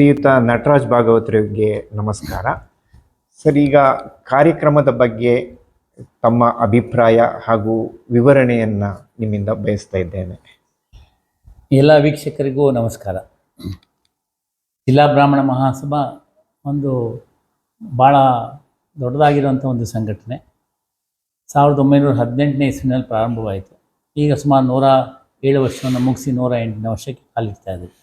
ಶ್ರೀಯುತ ನಟರಾಜ್ ಭಾಗವತರಿಗೆ ನಮಸ್ಕಾರ. ಸರ್, ಈಗ ಕಾರ್ಯಕ್ರಮದ ಬಗ್ಗೆ ತಮ್ಮ ಅಭಿಪ್ರಾಯ ಹಾಗೂ ವಿವರಣೆಯನ್ನು ನಿಮ್ಮಿಂದ ಬಯಸ್ತಾ ಇದ್ದೇನೆ. ಎಲ್ಲ ವೀಕ್ಷಕರಿಗೂ ನಮಸ್ಕಾರ. ಜಿಲ್ಲಾ ಬ್ರಾಹ್ಮಣ ಮಹಾಸಭಾ ಒಂದು ಭಾಳ ದೊಡ್ಡದಾಗಿರುವಂಥ ಒಂದು ಸಂಘಟನೆ. ಸಾವಿರದ ಒಂಬೈನೂರ ಹದಿನೆಂಟನೇ ಇಸ್ವಿನಲ್ಲಿ ಪ್ರಾರಂಭವಾಯಿತು. ಈಗ ಸುಮಾರು ನೂರ ಏಳು ವರ್ಷವನ್ನು ಮುಗಿಸಿ ನೂರ ಎಂಟನೇ ವರ್ಷಕ್ಕೆ ಕಾಲಿಡ್ತಾ ಇದೆ.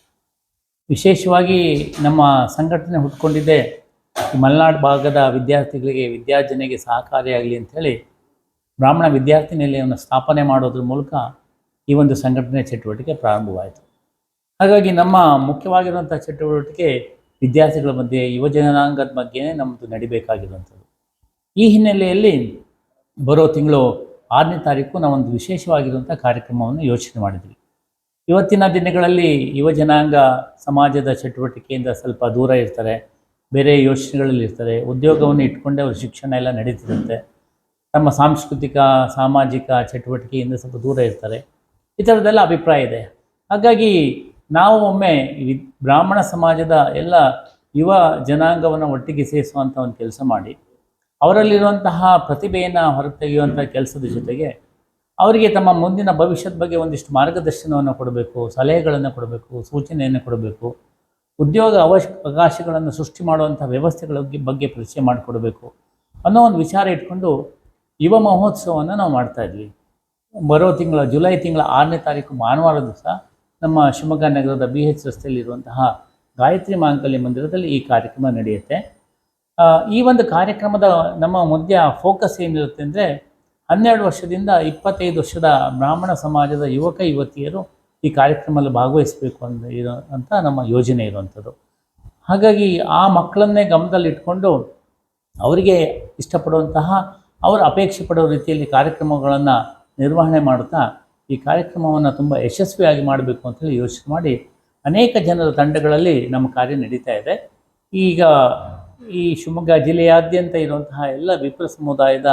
ವಿಶೇಷವಾಗಿ ನಮ್ಮ ಸಂಘಟನೆ ಹುಟ್ಕೊಂಡಿದ್ದೇ ಮಲೆನಾಡು ಭಾಗದ ವಿದ್ಯಾರ್ಥಿಗಳಿಗೆ ವಿದ್ಯಾರ್ಜನೆಗೆ ಸಹಕಾರಿಯಾಗಲಿ ಅಂಥೇಳಿ ಬ್ರಾಹ್ಮಣ ವಿದ್ಯಾರ್ಥಿ ನಿಲಯವನ್ನು ಸ್ಥಾಪನೆ ಮಾಡೋದ್ರ ಮೂಲಕ ಈ ಒಂದು ಸಂಘಟನೆ ಚಟುವಟಿಕೆ ಪ್ರಾರಂಭವಾಯಿತು. ಹಾಗಾಗಿ ನಮ್ಮ ಮುಖ್ಯವಾಗಿರುವಂಥ ಚಟುವಟಿಕೆ ವಿದ್ಯಾರ್ಥಿಗಳ ಮಧ್ಯೆ ಯುವಜನಾಂಗದ ಬಗ್ಗೆನೇ ನಮ್ಮದು ನಡಿಬೇಕಾಗಿರುವಂಥದ್ದು. ಈ ಹಿನ್ನೆಲೆಯಲ್ಲಿ ಬರೋ ತಿಂಗಳು ಆರನೇ ತಾರೀಕು ನಾವೊಂದು ವಿಶೇಷವಾಗಿರುವಂಥ ಕಾರ್ಯಕ್ರಮವನ್ನು ಯೋಚನೆ ಮಾಡಿದ್ವಿ. ಇವತ್ತಿನ ದಿನಗಳಲ್ಲಿ ಯುವ ಜನಾಂಗ ಸಮಾಜದ ಚಟುವಟಿಕೆಯಿಂದ ಸ್ವಲ್ಪ ದೂರ ಇರ್ತಾರೆ, ಬೇರೆ ಯೋಚನೆಗಳಲ್ಲಿ ಇರ್ತಾರೆ, ಉದ್ಯೋಗವನ್ನು ಇಟ್ಕೊಂಡೇ ಅವ್ರ ಶಿಕ್ಷಣ ಎಲ್ಲ ನಡೀತಿರುತ್ತೆ. ತಮ್ಮ ಸಾಂಸ್ಕೃತಿಕ, ಸಾಮಾಜಿಕ ಚಟುವಟಿಕೆಯಿಂದ ಸ್ವಲ್ಪ ದೂರ ಇರ್ತಾರೆ. ಈ ಥರದ್ದೆಲ್ಲ ಅಭಿಪ್ರಾಯ ಇದೆ. ಹಾಗಾಗಿ ನಾವು ಒಮ್ಮೆ ಬ್ರಾಹ್ಮಣ ಸಮಾಜದ ಎಲ್ಲ ಯುವ ಜನಾಂಗವನ್ನು ಒಟ್ಟಿಗೆ ಸೇರಿಸುವಂಥ ಒಂದು ಕೆಲಸ ಮಾಡಿ, ಅವರಲ್ಲಿರುವಂತಹ ಪ್ರತಿಭೆಯನ್ನು ಹೊರತೆಗೆಯುವಂಥ ಕೆಲಸದ ಜೊತೆಗೆ ಅವರಿಗೆ ತಮ್ಮ ಮುಂದಿನ ಭವಿಷ್ಯದ ಬಗ್ಗೆ ಒಂದಿಷ್ಟು ಮಾರ್ಗದರ್ಶನವನ್ನು ಕೊಡಬೇಕು, ಸಲಹೆಗಳನ್ನು ಕೊಡಬೇಕು, ಸೂಚನೆಯನ್ನು ಕೊಡಬೇಕು. ಉದ್ಯೋಗ ಅವಶ್ಯ ಅವಕಾಶಗಳನ್ನು ಸೃಷ್ಟಿ ಮಾಡುವಂಥ ವ್ಯವಸ್ಥೆಗಳ ಬಗ್ಗೆ- ಪರಿಚಯ ಮಾಡಿಕೊಡಬೇಕು ಅನ್ನೋ ಒಂದು ವಿಚಾರ ಇಟ್ಕೊಂಡು ಯುವ ಮಹೋತ್ಸವವನ್ನು ನಾವು ಮಾಡ್ತಾಯಿದ್ವಿ ಬರೋ ತಿಂಗಳ, ಜುಲೈ ತಿಂಗಳ ಆರನೇ ತಾರೀಕು ಭಾನುವಾರ ದಿವಸ ನಮ್ಮ ಶಿವಮೊಗ್ಗ ನಗರದ ಬಿ ಎಚ್ ರಸ್ತೆಯಲ್ಲಿರುವಂತಹ ಗಾಯತ್ರಿ ಮಾಂಗಲ್ಯ ಮಂದಿರದಲ್ಲಿ ಈ ಕಾರ್ಯಕ್ರಮ ನಡೆಯುತ್ತೆ. ಈ ಒಂದು ಕಾರ್ಯಕ್ರಮದ ನಮ್ಮ ಮಧ್ಯ ಫೋಕಸ್ ಏನಿರುತ್ತೆ ಅಂದರೆ ಹನ್ನೆರಡು ವರ್ಷದಿಂದ ಇಪ್ಪತ್ತೈದು ವರ್ಷದ ಬ್ರಾಹ್ಮಣ ಸಮಾಜದ ಯುವಕ ಯುವತಿಯರು ಈ ಕಾರ್ಯಕ್ರಮದಲ್ಲಿ ಭಾಗವಹಿಸಬೇಕು ಅಂತ ಇರೋ ಅಂತ ನಮ್ಮ ಯೋಜನೆ ಇರುವಂಥದ್ದು. ಹಾಗಾಗಿ ಆ ಮಕ್ಕಳನ್ನೇ ಗಮನದಲ್ಲಿಟ್ಕೊಂಡು ಅವರಿಗೆ ಇಷ್ಟಪಡುವಂತಹ, ಅವರು ಅಪೇಕ್ಷೆ ಪಡೋ ರೀತಿಯಲ್ಲಿ ಕಾರ್ಯಕ್ರಮಗಳನ್ನು ನಿರ್ವಹಣೆ ಮಾಡುತ್ತಾ ಈ ಕಾರ್ಯಕ್ರಮವನ್ನು ತುಂಬ ಯಶಸ್ವಿಯಾಗಿ ಮಾಡಬೇಕು ಅಂತೇಳಿ ಯೋಚನೆ ಮಾಡಿ ಅನೇಕ ಜನರ ತಂಡಗಳಲ್ಲಿ ನಮ್ಮ ಕಾರ್ಯ ನಡೀತಾ ಇದೆ. ಈಗ ಈ ಶಿವಮೊಗ್ಗ ಜಿಲ್ಲೆಯಾದ್ಯಂತ ಇರುವಂತಹ ಎಲ್ಲ ವಿಪ್ರ ಸಮುದಾಯದ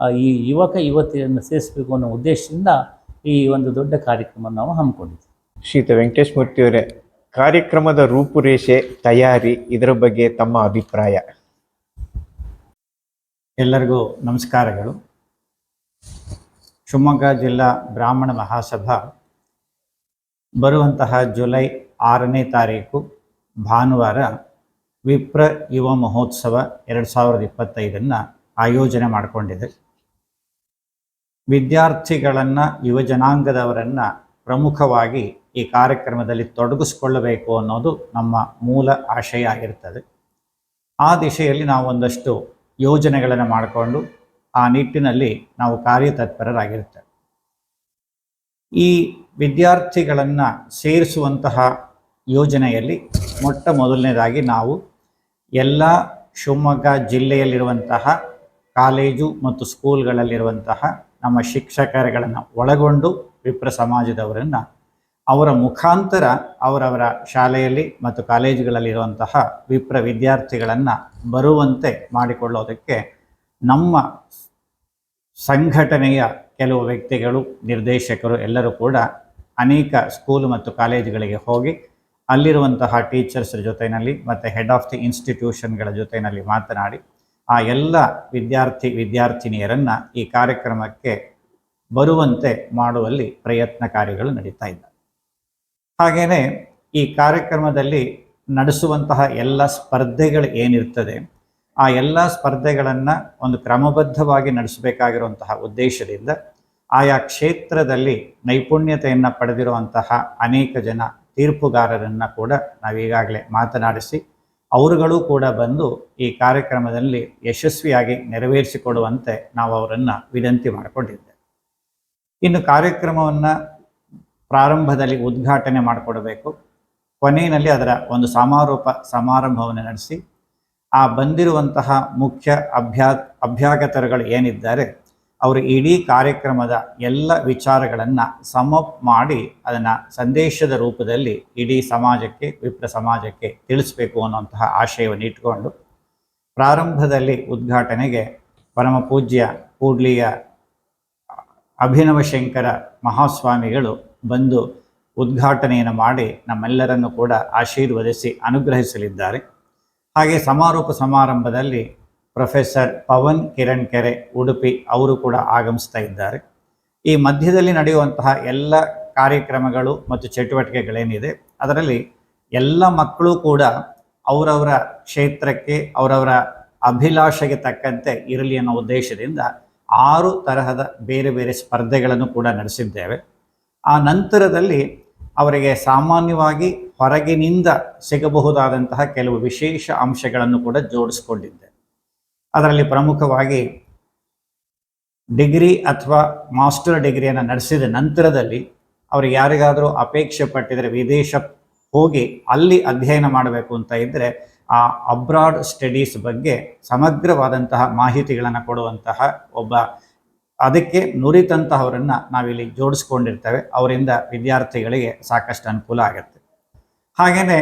ಈ ಯುವಕ ಯುವತಿಯನ್ನು ಸೇರಿಸಬೇಕು ಅನ್ನೋ ಉದ್ದೇಶದಿಂದ ಈ ಒಂದು ದೊಡ್ಡ ಕಾರ್ಯಕ್ರಮ ನಾವು ಹಮ್ಮಿಕೊಂಡಿದ್ದೀವಿ ಶ್ರೀತ ವೆಂಕಟೇಶ್ ಮೂರ್ತಿಯವರೇ ಕಾರ್ಯಕ್ರಮದ ರೂಪುರೇಷೆ ತಯಾರಿ ಇದರ ಬಗ್ಗೆ ತಮ್ಮ ಅಭಿಪ್ರಾಯ. ಎಲ್ಲರಿಗೂ ನಮಸ್ಕಾರಗಳು. ಶಿವಮೊಗ್ಗ ಜಿಲ್ಲಾ ಬ್ರಾಹ್ಮಣ ಮಹಾಸಭಾ ಬರುವಂತಹ ಜುಲೈ ಆರನೇ ತಾರೀಕು ಭಾನುವಾರ ವಿಪ್ರ ಯುವ ಮಹೋತ್ಸವ ಎರಡು ಸಾವಿರದ ಇಪ್ಪತ್ತೈದನ್ನು ಆಯೋಜನೆ ಮಾಡಿಕೊಂಡಿದೆ. ವಿದ್ಯಾರ್ಥಿಗಳನ್ನು, ಯುವ ಜನಾಂಗದವರನ್ನು ಪ್ರಮುಖವಾಗಿ ಈ ಕಾರ್ಯಕ್ರಮದಲ್ಲಿ ತೊಡಗಿಸ್ಕೊಳ್ಳಬೇಕು ಅನ್ನೋದು ನಮ್ಮ ಮೂಲ ಆಶಯ ಆಗಿರ್ತದೆ. ಆ ದಿಶೆಯಲ್ಲಿ ನಾವು ಒಂದಷ್ಟು ಯೋಜನೆಗಳನ್ನು ಮಾಡಿಕೊಂಡು ಆ ನಿಟ್ಟಿನಲ್ಲಿ ನಾವು ಕಾರ್ಯತತ್ಪರರಾಗಿರ್ತೇವೆ. ಈ ವಿದ್ಯಾರ್ಥಿಗಳನ್ನು ಸೇರಿಸುವಂತಹ ಯೋಜನೆಯಲ್ಲಿ ಮೊಟ್ಟ ಮೊದಲನೇದಾಗಿ ನಾವು ಎಲ್ಲ ಶಿವಮೊಗ್ಗ ಜಿಲ್ಲೆಯಲ್ಲಿರುವಂತಹ, ಕಾಲೇಜು ಮತ್ತು ಸ್ಕೂಲ್ಗಳಲ್ಲಿರುವಂತಹ ನಮ್ಮ ಶಿಕ್ಷಕರುಗಳನ್ನು ಒಳಗೊಂಡು ವಿಪ್ರ ಸಮಾಜದವರನ್ನು ಅವರ ಮುಖಾಂತರ ಅವರವರ ಶಾಲೆಯಲ್ಲಿ ಮತ್ತು ಕಾಲೇಜುಗಳಲ್ಲಿರುವಂತಹ ವಿಪ್ರ ವಿದ್ಯಾರ್ಥಿಗಳನ್ನು ಬರುವಂತೆ ಮಾಡಿಕೊಳ್ಳೋದಕ್ಕೆ ನಮ್ಮ ಸಂಘಟನೆಯ ಕೆಲವು ವ್ಯಕ್ತಿಗಳು, ನಿರ್ದೇಶಕರು ಎಲ್ಲರೂ ಕೂಡ ಅನೇಕ ಸ್ಕೂಲ್ ಮತ್ತು ಕಾಲೇಜುಗಳಿಗೆ ಹೋಗಿ ಅಲ್ಲಿರುವಂತಹ ಟೀಚರ್ಸ್ ಜೊತೆಯಲ್ಲಿ ಮತ್ತು ಹೆಡ್ ಆಫ್ ದಿ ಇನ್ಸ್ಟಿಟ್ಯೂಷನ್ಗಳ ಜೊತೆಯಲ್ಲಿ ಮಾತನಾಡಿ ಆ ಎಲ್ಲ ವಿದ್ಯಾರ್ಥಿ ವಿದ್ಯಾರ್ಥಿನಿಯರನ್ನು ಈ ಕಾರ್ಯಕ್ರಮಕ್ಕೆ ಬರುವಂತೆ ಮಾಡುವಲ್ಲಿ ಪ್ರಯತ್ನ ಕಾರ್ಯಗಳು ನಡೀತಾ ಇದ್ದಾವೆ. ಹಾಗೆಯೇ ಈ ಕಾರ್ಯಕ್ರಮದಲ್ಲಿ ನಡೆಸುವಂತಹ ಎಲ್ಲ ಸ್ಪರ್ಧೆಗಳು ಏನಿರ್ತದೆ, ಆ ಎಲ್ಲ ಸ್ಪರ್ಧೆಗಳನ್ನು ಒಂದು ಕ್ರಮಬದ್ಧವಾಗಿ ನಡೆಸಬೇಕಾಗಿರುವಂತಹ ಉದ್ದೇಶದಿಂದ ಆಯಾ ಕ್ಷೇತ್ರದಲ್ಲಿ ನೈಪುಣ್ಯತೆಯನ್ನು ಪಡೆದಿರುವಂತಹ ಅನೇಕ ಜನ ತೀರ್ಪುಗಾರರನ್ನು ಕೂಡ ನಾವೀಗಾಗಲೇ ಮಾತನಾಡಿಸಿ ಅವರುಗಳು ಕೂಡ ಬಂದು ಈ ಕಾರ್ಯಕ್ರಮದಲ್ಲಿ ಯಶಸ್ವಿಯಾಗಿ ನೆರವೇರಿಸಿಕೊಡುವಂತೆ ನಾವು ಅವರನ್ನು ವಿನಂತಿ ಮಾಡಿಕೊಂಡಿದ್ದೆ ಇನ್ನು ಕಾರ್ಯಕ್ರಮವನ್ನು ಪ್ರಾರಂಭದಲ್ಲಿ ಉದ್ಘಾಟನೆ ಮಾಡಿಕೊಡಬೇಕು. ಕೊನೆಯಲ್ಲಿ ಅದರ ಒಂದು ಸಮಾರೋಪ ಸಮಾರಂಭವನ್ನು ನಡೆಸಿ, ಆ ಬಂದಿರುವಂತಹ ಮುಖ್ಯ ಅಭ್ಯಾ, ಅಭ್ಯಾಗತರುಗಳು ಏನಿದ್ದಾರೆ ಅವರು ಇಡೀ ಕಾರ್ಯಕ್ರಮದ ಎಲ್ಲ ವಿಚಾರಗಳನ್ನು ಸಮಪ್ ಮಾಡಿ ಅದನ್ನು ಸಂದೇಶದ ರೂಪದಲ್ಲಿ ಇಡೀ ಸಮಾಜಕ್ಕೆ, ವಿಪ್ರ ಸಮಾಜಕ್ಕೆ ತಿಳಿಸ್ಬೇಕು ಅನ್ನುವಂತಹ ಆಶಯವನ್ನು ಇಟ್ಕೊಂಡು ಪ್ರಾರಂಭದಲ್ಲಿ ಉದ್ಘಾಟನೆಗೆ ಪರಮ ಪೂಜ್ಯ, ಕೂಡ್ಲಿಯ ಅಭಿನವಶಂಕರ ಮಹಾಸ್ವಾಮಿಗಳು ಬಂದು ಉದ್ಘಾಟನೆಯನ್ನು ಮಾಡಿ ನಮ್ಮೆಲ್ಲರನ್ನು ಕೂಡ ಆಶೀರ್ವದಿಸಿ, ಅನುಗ್ರಹಿಸಲಿದ್ದಾರೆ. ಹಾಗೆ ಸಮಾರೋಪ ಸಮಾರಂಭದಲ್ಲಿ ಪ್ರೊಫೆಸರ್ ಪವನ್ ಕಿರಣ್ ಕೆರೆ, ಉಡುಪಿ, ಅವರು ಕೂಡ ಆಗಮಿಸ್ತಾ ಇದ್ದಾರೆ. ಈ ಮಧ್ಯದಲ್ಲಿ ನಡೆಯುವಂತಹ ಎಲ್ಲ ಕಾರ್ಯಕ್ರಮಗಳು ಮತ್ತು ಚಟುವಟಿಕೆಗಳೇನಿದೆ, ಅದರಲ್ಲಿ ಎಲ್ಲ ಮಕ್ಕಳು ಕೂಡ ಅವರವರ ಕ್ಷೇತ್ರಕ್ಕೆ, ಅವರವರ ಅಭಿಲಾಷೆಗೆ ತಕ್ಕಂತೆ ಇರಲಿ ಅನ್ನೋ ಉದ್ದೇಶದಿಂದ ಆರು ತರಹದ ಬೇರೆ ಬೇರೆ ಸ್ಪರ್ಧೆಗಳನ್ನು ಕೂಡ ನಡೆಸಿದ್ದೇವೆ. ಆ ನಂತರದಲ್ಲಿ ಅವರಿಗೆ ಸಾಮಾನ್ಯವಾಗಿ ಹೊರಗಿನಿಂದ ಸಿಗಬಹುದಾದಂತಹ ಕೆಲವು ವಿಶೇಷ ಅಂಶಗಳನ್ನು ಕೂಡ ಜೋಡಿಸ್ಕೊಂಡಿದ್ದೆ. ಅದರಲ್ಲಿ ಪ್ರಮುಖವಾಗಿ ಡಿಗ್ರಿ ಅಥವಾ ಮಾಸ್ಟರ್ ಡಿಗ್ರಿಯನ್ನು ನಡೆಸಿದ ನಂತರದಲ್ಲಿ ಅವರು ಯಾರಿಗಾದರೂ ಅಪೇಕ್ಷೆ ಪಟ್ಟಿದರೆ ವಿದೇಶ ಹೋಗಿ ಅಲ್ಲಿ ಅಧ್ಯಯನ ಮಾಡಬೇಕು ಅಂತ ಇದ್ದರೆ ಆ ಅಬ್ರಾಡ್ ಸ್ಟಡೀಸ್ ಬಗ್ಗೆ ಸಮಗ್ರವಾದಂತಹ ಮಾಹಿತಿಗಳನ್ನು ಕೊಡುವಂತಹ ಒಬ್ಬ ಅದಕ್ಕೆ ನುರಿತಂತಹವರನ್ನು ನಾವಿಲ್ಲಿ ಜೋಡಿಸ್ಕೊಂಡಿರ್ತೇವೆ. ಅವರಿಂದ ವಿದ್ಯಾರ್ಥಿಗಳಿಗೆ ಸಾಕಷ್ಟು ಅನುಕೂಲ ಆಗುತ್ತೆ. ಹಾಗೆಯೇ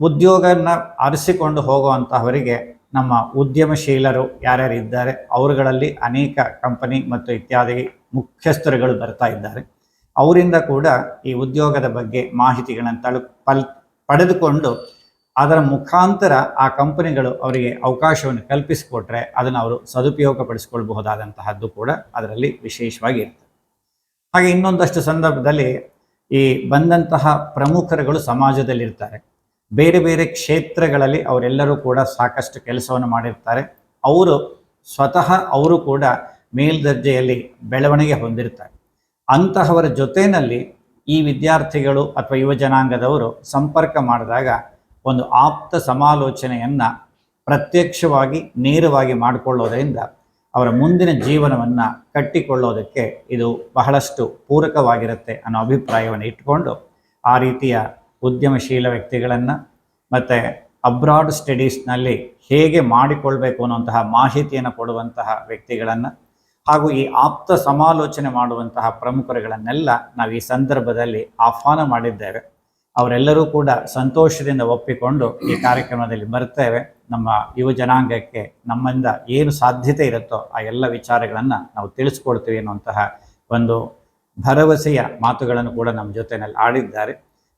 ಉದ್ಯೋಗನ ಆರಿಸಿಕೊಂಡು ಹೋಗುವಂತಹವರಿಗೆ ನಮ್ಮ ಉದ್ಯಮಶೀಲರು ಯಾರ್ಯಾರು ಇದ್ದಾರೆ, ಅವರುಗಳಲ್ಲಿ ಅನೇಕ ಕಂಪನಿ ಮತ್ತು ಇತ್ಯಾದಿ ಮುಖ್ಯಸ್ಥರುಗಳು ಬರ್ತಾ ಇದ್ದಾರೆ. ಅವರಿಂದ ಕೂಡ ಈ ಉದ್ಯೋಗದ ಬಗ್ಗೆ ಮಾಹಿತಿಗಳನ್ನು ತಳು ಪಲ್ ಪಡೆದುಕೊಂಡು ಅದರ ಮುಖಾಂತರ ಆ ಕಂಪನಿಗಳು ಅವರಿಗೆ ಅವಕಾಶವನ್ನು ಕಲ್ಪಿಸಿಕೊಟ್ರೆ ಅದನ್ನು ಅವರು ಸದುಪಯೋಗ ಪಡಿಸ್ಕೊಳ್ಬಹುದಾದಂತಹದ್ದು ಕೂಡ ಅದರಲ್ಲಿ ವಿಶೇಷವಾಗಿ ಇರ್ತದೆ. ಹಾಗೆ ಇನ್ನೊಂದಷ್ಟು ಸಂದರ್ಭದಲ್ಲಿ ಈ ಬಂದಂತಹ ಪ್ರಮುಖರುಗಳು ಸಮಾಜದಲ್ಲಿರ್ತಾರೆ. ಬೇರೆ ಬೇರೆ ಕ್ಷೇತ್ರಗಳಲ್ಲಿ ಅವರೆಲ್ಲರೂ ಕೂಡ ಸಾಕಷ್ಟು ಕೆಲಸವನ್ನು ಮಾಡಿರ್ತಾರೆ. ಅವರು ಸ್ವತಃ ಅವರು ಕೂಡ ಮೇಲ್ದರ್ಜೆಯಲ್ಲಿ ಬೆಳವಣಿಗೆ ಹೊಂದಿರ್ತಾರೆ. ಅಂತಹವರ ಜೊತೆಯಲ್ಲಿ ಈ ವಿದ್ಯಾರ್ಥಿಗಳು ಅಥವಾ ಯುವ ಜನಾಂಗದವರು ಸಂಪರ್ಕ ಮಾಡಿದಾಗ ಒಂದು ಆಪ್ತ ಸಮಾಲೋಚನೆಯನ್ನು ಪ್ರತ್ಯಕ್ಷವಾಗಿ, ನೇರವಾಗಿ ಮಾಡಿಕೊಳ್ಳೋದರಿಂದ ಅವರ ಮುಂದಿನ ಜೀವನವನ್ನು ಕಟ್ಟಿಕೊಳ್ಳೋದಕ್ಕೆ ಇದು ಬಹಳಷ್ಟು ಪೂರಕವಾಗಿರುತ್ತೆ ಅನ್ನೋ ಅಭಿಪ್ರಾಯವನ್ನು ಇಟ್ಕೊಂಡು ಆ ರೀತಿಯ ಉದ್ಯಮಶೀಲ ವ್ಯಕ್ತಿಗಳನ್ನು ಮತ್ತು ಅಬ್ರಾಡ್ ಸ್ಟಡೀಸ್ನಲ್ಲಿ ಹೇಗೆ ಮಾಡಿಕೊಳ್ಬೇಕು ಅನ್ನುವಂತಹ ಮಾಹಿತಿಯನ್ನು ಕೊಡುವಂತಹ ವ್ಯಕ್ತಿಗಳನ್ನು ಹಾಗೂ ಈ ಆಪ್ತ ಸಮಾಲೋಚನೆ ಮಾಡುವಂತಹ ಪ್ರಮುಖರುಗಳನ್ನೆಲ್ಲ ನಾವು ಈ ಸಂದರ್ಭದಲ್ಲಿ ಆಹ್ವಾನ ಮಾಡಿದ್ದೇವೆ. ಅವರೆಲ್ಲರೂ ಕೂಡ ಸಂತೋಷದಿಂದ ಒಪ್ಪಿಕೊಂಡು ಈ ಕಾರ್ಯಕ್ರಮದಲ್ಲಿ ಬರ್ತೇವೆ. ನಮ್ಮ ಯುವ ಜನಾಂಗಕ್ಕೆ ನಮ್ಮಿಂದ ಏನು ಸಾಧ್ಯತೆ ಇರುತ್ತೋ ಆ ಎಲ್ಲ ವಿಚಾರಗಳನ್ನು ನಾವು ತಿಳಿಸ್ಕೊಡ್ತೀವಿ ಅನ್ನುವಂತಹ ಒಂದು ಭರವಸೆಯ ಮಾತುಗಳನ್ನು ಕೂಡ ನಮ್ಮ ಜೊತೆಯಲ್ಲಿ ಆಡಿದ್ದಾರೆ.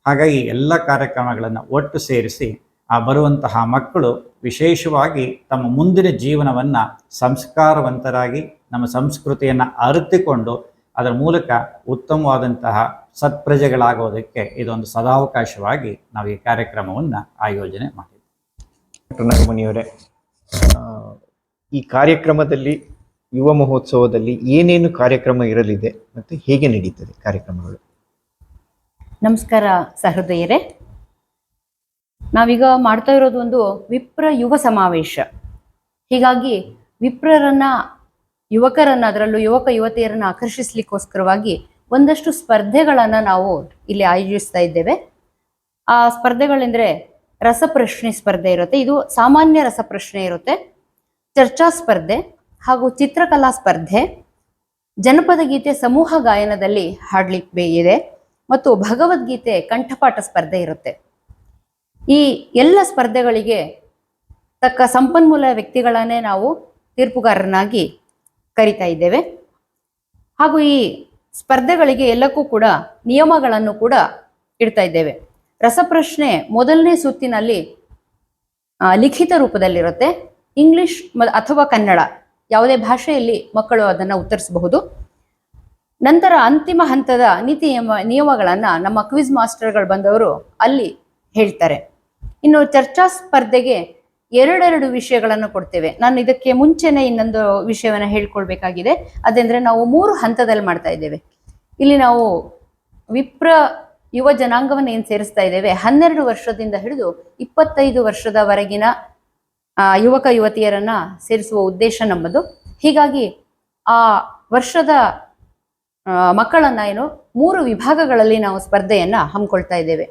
ಹಾಗಾಗಿ ಎಲ್ಲ ಕಾರ್ಯಕ್ರಮಗಳನ್ನು ಒಟ್ಟು ಸೇರಿಸಿ ಆ ಬರುವಂತಹ ಮಕ್ಕಳು ವಿಶೇಷವಾಗಿ ತಮ್ಮ ಮುಂದಿನ ಜೀವನವನ್ನು ಸಂಸ್ಕಾರವಂತರಾಗಿ, ನಮ್ಮ ಸಂಸ್ಕೃತಿಯನ್ನು ಅರಿತುಕೊಂಡು ಅದರ ಮೂಲಕ ಉತ್ತಮವಾದಂತಹ ಸತ್ಪ್ರಜೆಗಳಾಗೋದಕ್ಕೆ ಇದೊಂದು ಸದಾವಕಾಶವಾಗಿ ನಾವು ಈ ಕಾರ್ಯಕ್ರಮವನ್ನು ಆಯೋಜನೆ ಮಾಡಿದ್ವಿ. ಡಾಕ್ಟರ್ ನಾಗಮಣಿಯವರೇ ಈ ಕಾರ್ಯಕ್ರಮದಲ್ಲಿ, ಯುವ ಮಹೋತ್ಸವದಲ್ಲಿ ಏನೇನು ಕಾರ್ಯಕ್ರಮ ಇರಲಿದೆ ಮತ್ತು ಹೇಗೆ ನಡೀತದೆ ಕಾರ್ಯಕ್ರಮಗಳು? ನಮಸ್ಕಾರ ಸಹೃದಯರೇ. ನಾವೀಗ ಮಾಡ್ತಾ ಇರೋದು ಒಂದು ವಿಪ್ರ ಯುವ ಸಮಾವೇಶ. ಹೀಗಾಗಿ ವಿಪ್ರರನ್ನ ಯುವಕರನ್ನ, ಅದರಲ್ಲೂ ಯುವಕ ಯುವತಿಯರನ್ನ ಆಕರ್ಷಿಸ್ಲಿಕ್ಕೋಸ್ಕರವಾಗಿ ಒಂದಷ್ಟು ಸ್ಪರ್ಧೆಗಳನ್ನ ನಾವು ಇಲ್ಲಿ ಆಯೋಜಿಸ್ತಾ ಇದ್ದೇವೆ. ಆ ಸ್ಪರ್ಧೆಗಳೆಂದ್ರೆ ರಸಪ್ರಶ್ನೆ ಸ್ಪರ್ಧೆ ಇರುತ್ತೆ. ಇದು ಸಾಮಾನ್ಯ ರಸಪ್ರಶ್ನೆ ಇರುತ್ತೆ. ಚರ್ಚಾ ಸ್ಪರ್ಧೆ ಹಾಗೂ ಚಿತ್ರಕಲಾ ಸ್ಪರ್ಧೆ. ಜನಪದ ಗೀತೆ ಸಮೂಹ ಗಾಯನದಲ್ಲಿ ಹಾಡ್ಲಿಕ್ಕೆ ಇದೆ. ಮತ್ತು ಭಗವದ್ಗೀತೆ ಕಂಠಪಾಠ ಸ್ಪರ್ಧೆ ಇರುತ್ತೆ. ಈ ಎಲ್ಲ ಸ್ಪರ್ಧೆಗಳಿಗೆ ತಕ್ಕ ಸಂಪನ್ಮೂಲ ವ್ಯಕ್ತಿಗಳನ್ನೇ ನಾವು ತೀರ್ಪುಗಾರರನ್ನಾಗಿ ಕರಿತಾ ಇದ್ದೇವೆ. ಹಾಗೂ ಈ ಸ್ಪರ್ಧೆಗಳಿಗೆ ಎಲ್ಲಕ್ಕೂ ಕೂಡ ನಿಯಮಗಳನ್ನು ಕೂಡ ಇಡ್ತಾ ಇದ್ದೇವೆ. ರಸಪ್ರಶ್ನೆ ಮೊದಲನೇ ಸುತ್ತಿನಲ್ಲಿ ಲಿಖಿತ ರೂಪದಲ್ಲಿರುತ್ತೆ. ಇಂಗ್ಲಿಷ್ ಅಥವಾ ಕನ್ನಡ ಯಾವುದೇ ಭಾಷೆಯಲ್ಲಿ ಮಕ್ಕಳು ಅದನ್ನು ಉತ್ತರಿಸಬಹುದು. ನಂತರ ಅಂತಿಮ ಹಂತದ ನೀತಿ ನಿಯಮ, ನಿಯಮಗಳನ್ನು ನಮ್ಮ ಕ್ವಿಜ್ ಮಾಸ್ಟರ್ಗಳು ಬಂದವರು ಅಲ್ಲಿ ಹೇಳ್ತಾರೆ. ಇನ್ನು ಚರ್ಚಾ ಸ್ಪರ್ಧೆಗೆ ಎರಡೆರಡು ವಿಷಯಗಳನ್ನು ಕೊಡ್ತೇವೆ. ನಾನು ಇದಕ್ಕೆ ಮುಂಚೆನೆ ಇನ್ನೊಂದು ವಿಷಯವನ್ನು ಹೇಳ್ಕೊಳ್ಬೇಕಾಗಿದೆ. ಅದೆಂದರೆ ನಾವು ಮೂರು ಹಂತದಲ್ಲಿ ಮಾಡ್ತಾ ಇದ್ದೇವೆ. ಇಲ್ಲಿ ನಾವು ವಿಪ್ರ ಯುವ ಜನಾಂಗವನ್ನು ಏನು ಸೇರಿಸ್ತಾ ಇದ್ದೇವೆ? ಹನ್ನೆರಡು ವರ್ಷದಿಂದ ಹಿಡಿದು ಇಪ್ಪತ್ತೈದು ವರ್ಷದವರೆಗಿನ ಯುವಕ ಯುವತಿಯರನ್ನ ಸೇರಿಸುವ ಉದ್ದೇಶ ನಮ್ಮದು. ಹೀಗಾಗಿ ಆ ವರ್ಷದ ಮಕ್ಕಳನ್ನ ಏನು ಮೂರು ವಿಭಾಗಗಳಲ್ಲಿ ನಾವು ಸ್ಪರ್ಧೆಯನ್ನ ಹಮ್ಮಿಕೊಳ್ತಾ ಇದ್ದೇವೆ.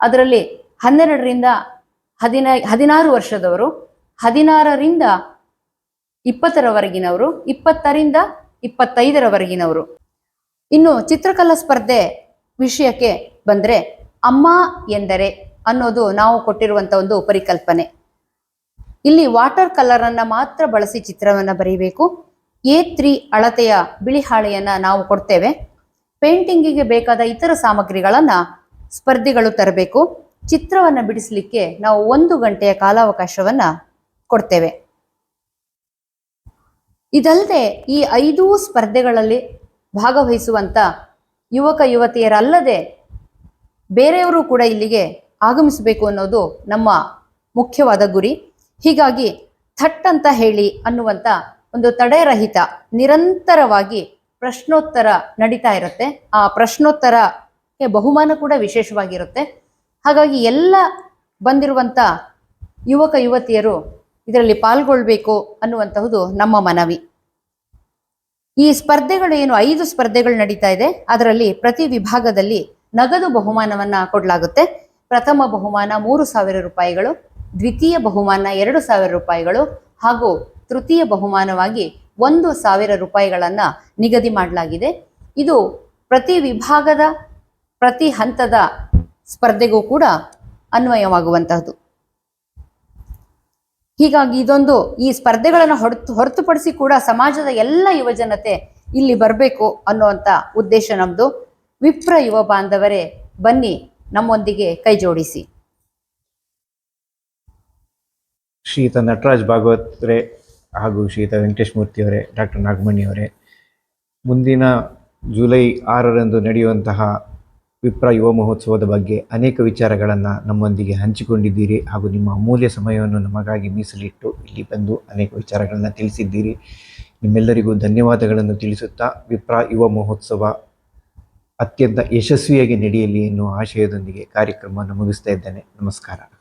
ಅದರಲ್ಲಿ ಹನ್ನೆರಡರಿಂದ ಹದಿನೈ, ಹದಿನಾರು ವರ್ಷದವರು, ಹದಿನಾರರಿಂದ ಇಪ್ಪತ್ತರವರೆಗಿನವರು, ಇಪ್ಪತ್ತರಿಂದ ಇಪ್ಪತ್ತೈದರವರೆಗಿನವರು. ಇನ್ನು ಚಿತ್ರಕಲಾ ಸ್ಪರ್ಧೆ ವಿಷಯಕ್ಕೆ ಬಂದರೆ ಅಮ್ಮ ಎಂದರೆ ಅನ್ನೋದು ನಾವು ಕೊಟ್ಟಿರುವಂಥ ಒಂದು ಪರಿಕಲ್ಪನೆ. ಇಲ್ಲಿ ವಾಟರ್ ಕಲರನ್ನು ಮಾತ್ರ ಬಳಸಿ ಚಿತ್ರವನ್ನು ಬರೀಬೇಕು. ಎ ತ್ರೀ ಅಳತೆಯ ಬಿಳಿ ಹಾಳೆಯನ್ನ ನಾವು ಕೊಡ್ತೇವೆ. ಪೇಂಟಿಂಗಿಗೆ ಬೇಕಾದ ಇತರ ಸಾಮಗ್ರಿಗಳನ್ನ ಸ್ಪರ್ಧಿಗಳು ತರಬೇಕು. ಚಿತ್ರವನ್ನ ಬಿಡಿಸಲಿಕ್ಕೆ ನಾವು ಒಂದು ಗಂಟೆಯ ಕಾಲಾವಕಾಶವನ್ನ ಕೊಡ್ತೇವೆ. ಇದಲ್ಲದೆ ಈ ಐದೂ ಸ್ಪರ್ಧೆಗಳಲ್ಲಿ ಭಾಗವಹಿಸುವಂತ ಯುವಕ ಯುವತಿಯರಲ್ಲದೆ ಬೇರೆಯವರು ಕೂಡ ಇಲ್ಲಿಗೆ ಆಗಮಿಸಬೇಕು ಅನ್ನೋದು ನಮ್ಮ ಮುಖ್ಯವಾದ ಗುರಿ. ಹೀಗಾಗಿ ಥಟ್ ಅಂತ ಹೇಳಿ ಅನ್ನುವಂಥ ಒಂದು ತಡೆರಹಿತ, ನಿರಂತರವಾಗಿ ಪ್ರಶ್ನೋತ್ತರ ನಡೀತಾ ಇರುತ್ತೆ. ಆ ಪ್ರಶ್ನೋತ್ತರಕ್ಕೆ ಬಹುಮಾನ ಕೂಡ ವಿಶೇಷವಾಗಿರುತ್ತೆ. ಹಾಗಾಗಿ ಎಲ್ಲ ಬಂದಿರುವಂಥ ಯುವಕ, ಯುವತಿಯರು ಇದರಲ್ಲಿ ಪಾಲ್ಗೊಳ್ಬೇಕು ಅನ್ನುವಂತಹುದು ನಮ್ಮ ಮನವಿ. ಈ ಸ್ಪರ್ಧೆಗಳು ಏನು, ಐದು ಸ್ಪರ್ಧೆಗಳು ನಡೀತಾ ಇದೆ. ಅದರಲ್ಲಿ ಪ್ರತಿ ವಿಭಾಗದಲ್ಲಿ ನಗದು ಬಹುಮಾನವನ್ನ ಕೊಡಲಾಗುತ್ತೆ. ಪ್ರಥಮ ಬಹುಮಾನ ಮೂರು ಸಾವಿರ ರೂಪಾಯಿಗಳು, ದ್ವಿತೀಯ ಬಹುಮಾನ ಎರಡು ಸಾವಿರ ರೂಪಾಯಿಗಳು ಹಾಗೂ ತೃತೀಯ ಬಹುಮಾನವಾಗಿ ಒಂದು ಸಾವಿರ ರೂಪಾಯಿಗಳನ್ನ ನಿಗದಿ ಮಾಡಲಾಗಿದೆ. ಇದು ಪ್ರತಿ ವಿಭಾಗದ, ಪ್ರತಿ ಹಂತದ ಸ್ಪರ್ಧೆಗೂ ಕೂಡ ಅನ್ವಯವಾಗುವಂತಹದ್ದು. ಹೀಗಾಗಿ ಇದೊಂದು ಈ ಸ್ಪರ್ಧೆಗಳನ್ನು ಹೊರತು, ಹೊರತುಪಡಿಸಿ ಕೂಡ ಸಮಾಜದ ಎಲ್ಲ ಯುವಜನತೆ ಇಲ್ಲಿ ಬರಬೇಕು ಅನ್ನುವಂಥ ಉದ್ದೇಶ ನಮ್ಮದು ವಿಪ್ರ ಯುವ ಬಾಂಧವರೇ, ಬನ್ನಿ ನಮ್ಮೊಂದಿಗೆ ಕೈ ಜೋಡಿಸಿ. ಶ್ರೀತ ನಟರಾಜ್ ಭಾಗವತ್ರೆ ಹಾಗೂ ಶ್ರೀತ ವೆಂಕಟೇಶ್ ಮೂರ್ತಿಯವರೇ ಡಾಕ್ಟರ್ ನಾಗಮಣಿ ಅವರೇ, ಮುಂದಿನ ಜುಲೈ ಆರರಂದು ನಡೆಯುವಂತಹ ವಿಪ್ರ ಯುವ ಮಹೋತ್ಸವದ ಬಗ್ಗೆ ಅನೇಕ ವಿಚಾರಗಳನ್ನು ನಮ್ಮೊಂದಿಗೆ ಹಂಚಿಕೊಂಡಿದ್ದೀರಿ ಹಾಗೂ ನಿಮ್ಮ ಅಮೂಲ್ಯ ಸಮಯವನ್ನು ನಮಗಾಗಿ ಮೀಸಲಿಟ್ಟು ಇಲ್ಲಿ ಬಂದು ಅನೇಕ ವಿಚಾರಗಳನ್ನು ತಿಳಿಸಿದ್ದೀರಿ. ನಿಮ್ಮೆಲ್ಲರಿಗೂ ಧನ್ಯವಾದಗಳನ್ನು ತಿಳಿಸುತ್ತಾ ವಿಪ್ರ ಯುವ ಮಹೋತ್ಸವ ಅತ್ಯಂತ ಯಶಸ್ವಿಯಾಗಿ ನಡೆಯಲಿ ಎನ್ನುವ ಆಶಯದೊಂದಿಗೆ ಕಾರ್ಯಕ್ರಮವನ್ನು ಮುಗಿಸ್ತಾ ಇದ್ದೇನೆ. ನಮಸ್ಕಾರ.